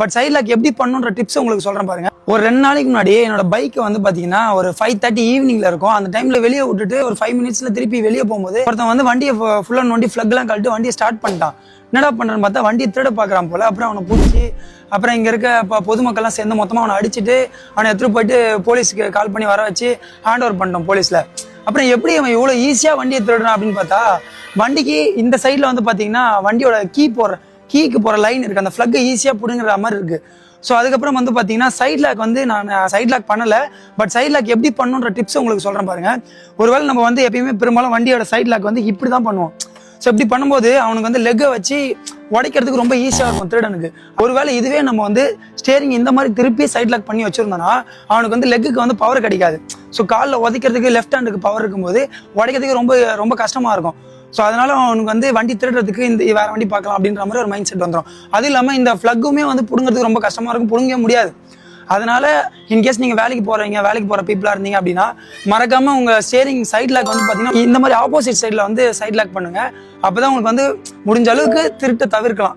But side lock எப்படி பண்ணுன்ற tips உங்களுக்கு சொல்றேன் பாருங்க. ஒரு ரெண்டு நாளைக்கு முன்னாடி என்னோட பைக் வந்து பாத்தீங்கன்னா ஒரு ஃபைவ் தேர்ட்டி ஈவினிங்ல இருக்கும். அந்த டைம்ல வெளியே விட்டுட்டு ஒரு ஃபைவ் மினிட்ஸ்ல திருப்பி வெளியே போகும்போது ஒருத்தன் வந்து வண்டியை ஃபுல் அண்ட் வண்டி ஃபிளக் எல்லாம் கழட்டு வண்டியை ஸ்டார்ட் பண்ணிட்டான். என்னடா பண்றேன்னு பார்த்தா வண்டியை திருட பாக்குறான் போல. அப்புறம் அவனை பிடிச்சி அப்புறம் இங்க இருக்க ப- பொதுமக்கள்லாம் சேர்ந்து மொத்தமா அவனை அடிச்சுட்டு அவனை எடுத்துட்டு போயிட்டு போலீஸ்க்கு கால் பண்ணி வர வச்சு ஹேண்ட் ஓவர் பண்ணிட்டோம் போலீஸ்ல. அப்புறம் எப்படி அவன் இவ்வளோ ஈஸியாக வண்டியை திருடுறான் அப்படின்னு பார்த்தா வண்டிக்கு இந்த சைடில் வந்து பார்த்தீங்கன்னா வண்டியோட கீ போடுற கீக்கு போகிற லைன் இருக்குது அந்த ஃப்ளக்கை ஈஸியாக பிடுங்குற மாதிரி இருக்குது ஸோ அதுக்கப்புறம் வந்து பார்த்தீங்கன்னா சைட் லாக் வந்து நான் சைட் லாக் பண்ணலை. பட் சைட் லாக் எப்படி பண்ணுன்ற டிப்ஸ் உங்களுக்கு சொல்கிறேன் பாருங்கள் ஒருவேளை நம்ம வந்து எப்பயுமே பெரும்பாலும் வண்டியோட சைட் லாக் வந்து இப்படி தான் பண்ணுவோம். ஸோ இப்படி பண்ணும்போது அவனுக்கு வந்து லெக்கை வச்சு உடைக்கிறதுக்கு ரொம்ப ஈஸியாக இருக்கும் திருடனுக்கு. ஒருவேளை இதுவே நம்ம வந்து ஸ்டேரிங் இந்த மாதிரி திருப்பி சைட் லாக் பண்ணி வச்சுருந்தோன்னா அவனுக்கு வந்து லெக்குக்கு வந்து பவர் கிடைக்காது. ஸோ காலில் உதைக்கிறதுக்கு லெஃப்ட் ஹேண்டுக்கு பவர் இருக்கும்போது உடைக்கிறதுக்கு ரொம்ப ரொம்ப கஷ்டமாக இருக்கும். ஸோ அதனால அவனுக்கு வந்து வண்டி திருடுறதுக்கு இந்த வேற வண்டி பார்க்கலாம் அப்படின்ற மாதிரி ஒரு மைண்ட் செட் வந்துடும் அது இல்லாமல் இந்த ஃப்ளக்குமே வந்து பிடுங்கிறதுக்கு ரொம்ப கஷ்டமாக இருக்கும். பிடுங்க முடியாது. அதனால இன்கேஸ் நீங்கள் வேலைக்கு போகிறீங்க வேலைக்கு போகிற பீப்புளாக இருந்தீங்க அப்படின்னா மறக்காம உங்கள் ஸ்டேரிங் சைட் லாக் வந்து பார்த்தீங்கன்னா இந்த மாதிரி ஆப்போசிட் சைடில் வந்து சைட் லாக் பண்ணுங்க. அப்பதான் உங்களுக்கு வந்து முடிஞ்ச அளவுக்கு திருட்டை தவிர்க்கலாம்.